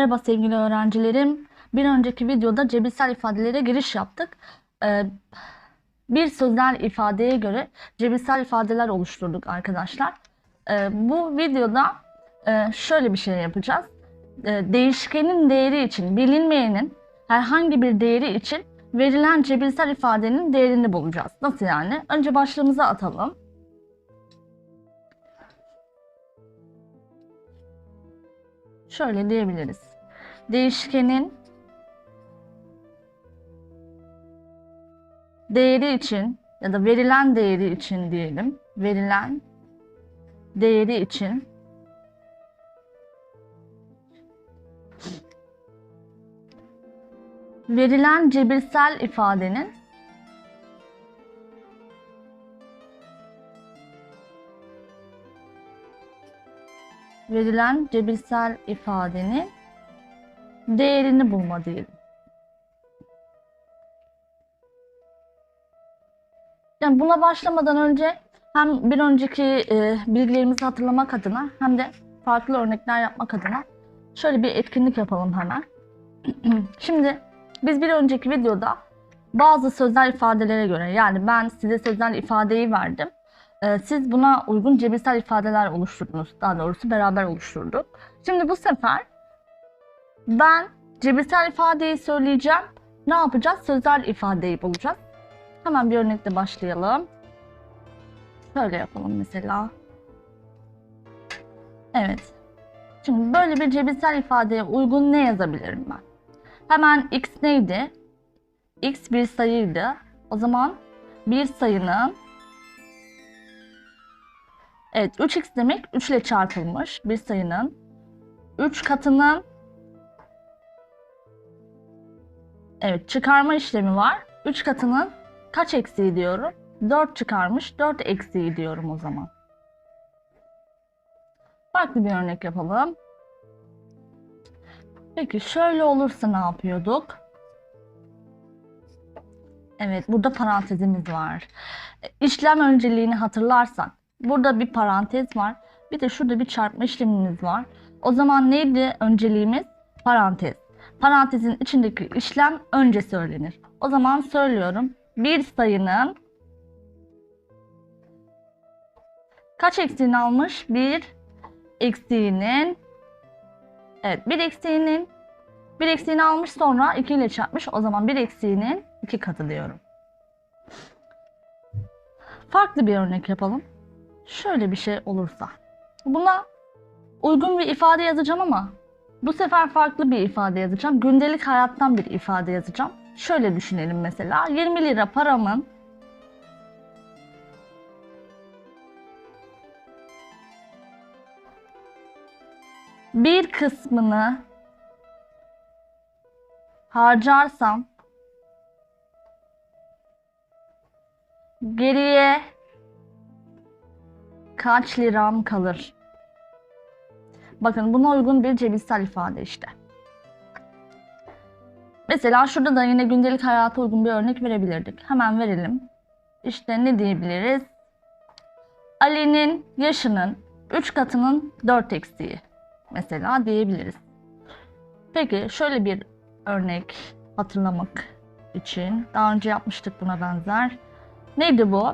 Merhaba sevgili öğrencilerim. Bir önceki videoda cebirsel ifadelere giriş yaptık. Ee, bir sözel ifadeye göre cebirsel ifadeler oluşturduk arkadaşlar. Ee, bu videoda e, şöyle bir şey yapacağız. Ee, değişkenin değeri için bilinmeyenin herhangi bir değeri için verilen cebirsel ifadenin değerini bulacağız. Nasıl yani? Önce başlığımıza atalım. Şöyle diyebiliriz. Değişkenin değeri için ya da verilen değeri için diyelim. Verilen değeri için verilen cebirsel ifadenin verilen cebirsel ifadenin değerini bulma diyelim. Yani buna başlamadan önce hem bir önceki e, bilgilerimizi hatırlamak adına hem de farklı örnekler yapmak adına şöyle bir etkinlik yapalım hemen. Şimdi biz bir önceki videoda bazı sözel ifadelere göre yani ben size sözel ifadeyi verdim. Ee, siz buna uygun cebirsel ifadeler oluşturdunuz. Daha doğrusu beraber oluşturduk. Şimdi bu sefer ben cebirsel ifadeyi söyleyeceğim. Ne yapacağız? Sözel ifadeyi bulacağız. Hemen bir örnekle başlayalım. Şöyle yapalım mesela. Evet. Şimdi böyle bir cebirsel ifadeye uygun ne yazabilirim ben? Hemen x neydi? x bir sayıydı. O zaman bir sayının Evet 3x demek 3 ile çarpılmış bir sayının 3 katının Evet çıkarma işlemi var. 3 katının kaç eksiği diyorum? 4 çıkarmış 4 eksiği diyorum o zaman. Farklı bir örnek yapalım. Peki şöyle olursa ne yapıyorduk? Evet burada parantezimiz var. E, İşlem önceliğini hatırlarsak burada bir parantez var. Bir de şurada bir çarpma işlemimiz var. O zaman neydi önceliğimiz? Parantez. Parantezin içindeki işlem önce söylenir. O zaman söylüyorum. Bir sayının kaç eksiğini almış? Bir eksiğinin Evet bir eksiğinin bir eksiğini almış sonra 2 ile çarpmış. O zaman bir eksiğinin iki katı diyorum. Farklı bir örnek yapalım. Şöyle bir şey olursa. Buna uygun bir ifade yazacağım ama bu sefer farklı bir ifade yazacağım. Gündelik hayattan bir ifade yazacağım. Şöyle düşünelim mesela. 20 lira paramın bir kısmını harcarsam geriye kaç liram kalır? Bakın buna uygun bir cebirsel ifade işte. Mesela şurada da yine gündelik hayata uygun bir örnek verebilirdik. Hemen verelim. İşte ne diyebiliriz? Ali'nin yaşının 3 katının 4 eksiği mesela diyebiliriz. Peki şöyle bir örnek hatırlamak için daha önce yapmıştık buna benzer. Neydi bu?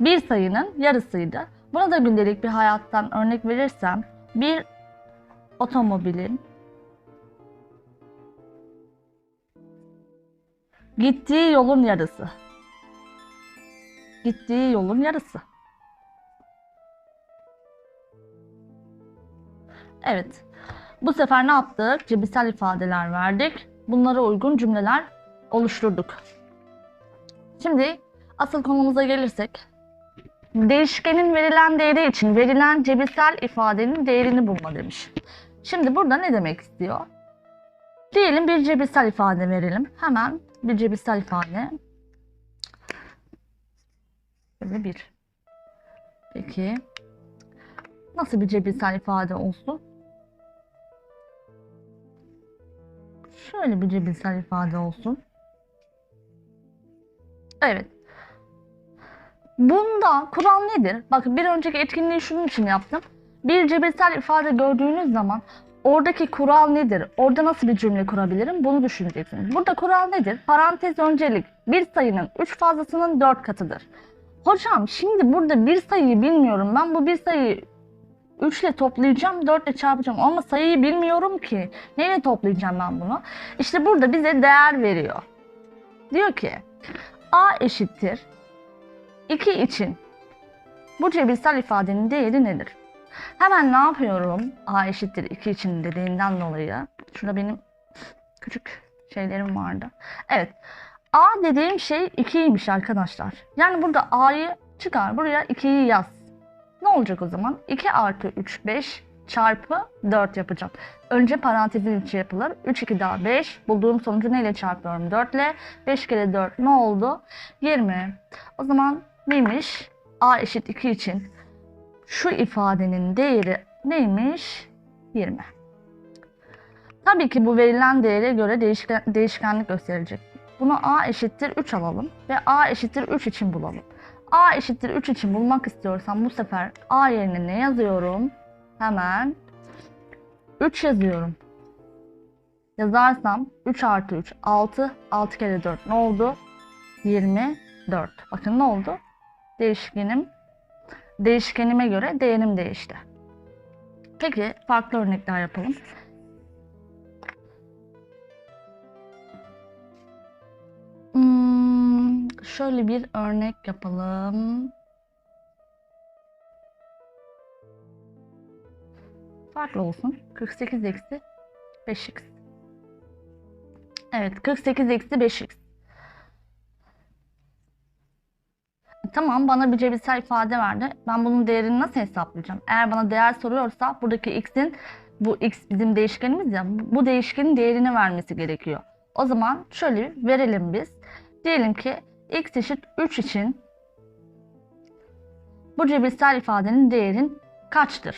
Bir sayının yarısıydı. Buna da gündelik bir hayattan örnek verirsem bir otomobilin gittiği yolun yarısı. Gittiği yolun yarısı. Evet. Bu sefer ne yaptık? Cebirsel ifadeler verdik. Bunlara uygun cümleler oluşturduk. Şimdi asıl konumuza gelirsek. Değişkenin verilen değeri için verilen cebirsel ifadenin değerini bulma demiş. Şimdi burada ne demek istiyor? Diyelim bir cebirsel ifade verelim. Hemen bir cebirsel ifade. Böyle bir. Peki. Nasıl bir cebirsel ifade olsun? Şöyle bir cebirsel ifade olsun. Evet. Bunda kural nedir? Bakın bir önceki etkinliği şunun için yaptım. Bir cebirsel ifade gördüğünüz zaman oradaki kural nedir? Orada nasıl bir cümle kurabilirim? Bunu düşüneceksiniz. Burada kural nedir? Parantez öncelik. Bir sayının 3 fazlasının 4 katıdır. Hocam şimdi burada bir sayıyı bilmiyorum. Ben bu bir sayıyı 3 ile toplayacağım, 4 ile çarpacağım ama sayıyı bilmiyorum ki. Neyle toplayacağım ben bunu? İşte burada bize değer veriyor. Diyor ki a eşittir 2 için bu cebirsel ifadenin değeri nedir? Hemen ne yapıyorum? A eşittir 2 için dediğinden dolayı. Şurada benim küçük şeylerim vardı. Evet. A dediğim şey 2'ymiş arkadaşlar. Yani burada A'yı çıkar. Buraya 2'yi yaz. Ne olacak o zaman? 2 artı 3 5 çarpı 4 yapacağım. Önce parantezin içi yapılır. 3 2 daha 5. Bulduğum sonucu neyle çarpıyorum? 4 ile. 5 kere 4 ne oldu? 20. O zaman neymiş? A eşit 2 için şu ifadenin değeri neymiş? 20. Tabii ki bu verilen değere göre değişken, değişkenlik gösterecek. Bunu a eşittir 3 alalım ve a eşittir 3 için bulalım. a eşittir 3 için bulmak istiyorsam bu sefer a yerine ne yazıyorum? Hemen 3 yazıyorum. Yazarsam 3 artı 3 6, 6 kere 4 ne oldu? 24. Bakın ne oldu? Değişkenim değişkenime göre değerim değişti. Peki farklı örnekler yapalım. Hmm, şöyle bir örnek yapalım. Farklı olsun. 48 eksi 5x. Evet 48 eksi 5x. Tamam bana bir cebirsel ifade verdi. Ben bunun değerini nasıl hesaplayacağım? Eğer bana değer soruyorsa buradaki x'in bu x bizim değişkenimiz ya bu değişkenin değerini vermesi gerekiyor. O zaman şöyle verelim biz. Diyelim ki x eşit 3 için bu cebirsel ifadenin değerin kaçtır?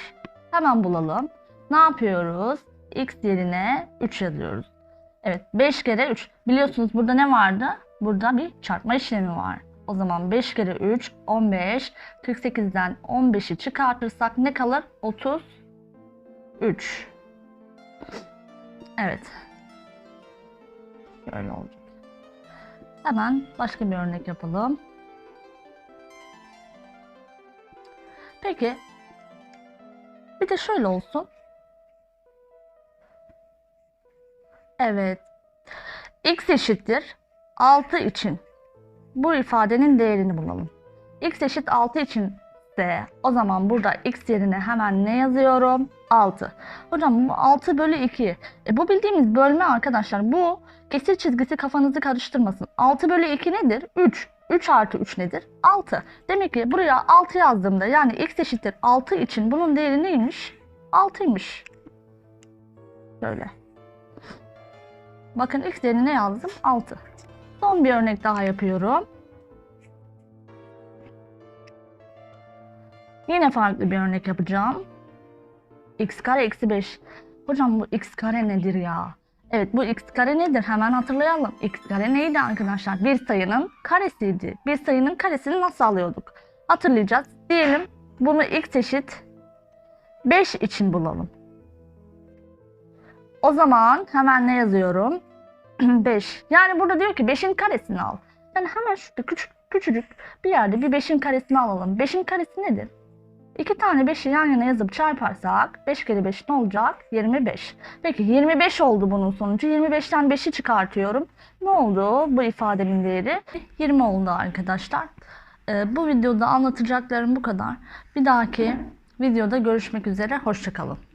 Hemen bulalım. Ne yapıyoruz? x yerine 3 yazıyoruz. Evet 5 kere 3. Biliyorsunuz burada ne vardı? Burada bir çarpma işlemi var. O zaman 5 kere 3 15. 48'den 15'i çıkartırsak ne kalır? 33. Evet. Böyle olacak. Hemen başka bir örnek yapalım. Peki. Bir de şöyle olsun. Evet. X eşittir 6 için bu ifadenin değerini bulalım. x eşit 6 için de o zaman burada x yerine hemen ne yazıyorum? 6. Hocam bu 6 bölü 2. E, bu bildiğimiz bölme arkadaşlar. Bu kesir çizgisi kafanızı karıştırmasın. 6 bölü 2 nedir? 3. 3 artı 3 nedir? 6. Demek ki buraya 6 yazdığımda yani x eşittir 6 için bunun değeri neymiş? 6'ymış. Böyle. Bakın x değerini yazdım? 6. Son bir örnek daha yapıyorum. Yine farklı bir örnek yapacağım. x kare eksi 5. Hocam bu x kare nedir ya? Evet bu x kare nedir? Hemen hatırlayalım. x kare neydi arkadaşlar? Bir sayının karesiydi. Bir sayının karesini nasıl alıyorduk? Hatırlayacağız. Diyelim bunu x eşit 5 için bulalım. O zaman hemen ne yazıyorum? 5. Yani burada diyor ki 5'in karesini al. Yani hemen şurada küçük, küçücük bir yerde bir 5'in karesini alalım. 5'in karesi nedir? İki tane 5'i yan yana yazıp çarparsak 5 kere 5 ne olacak? 25. Peki 25 oldu bunun sonucu. 25'ten 5'i çıkartıyorum. Ne oldu? Bu ifadenin değeri 20 oldu arkadaşlar. Ee, bu videoda anlatacaklarım bu kadar. Bir dahaki videoda görüşmek üzere. Hoşçakalın.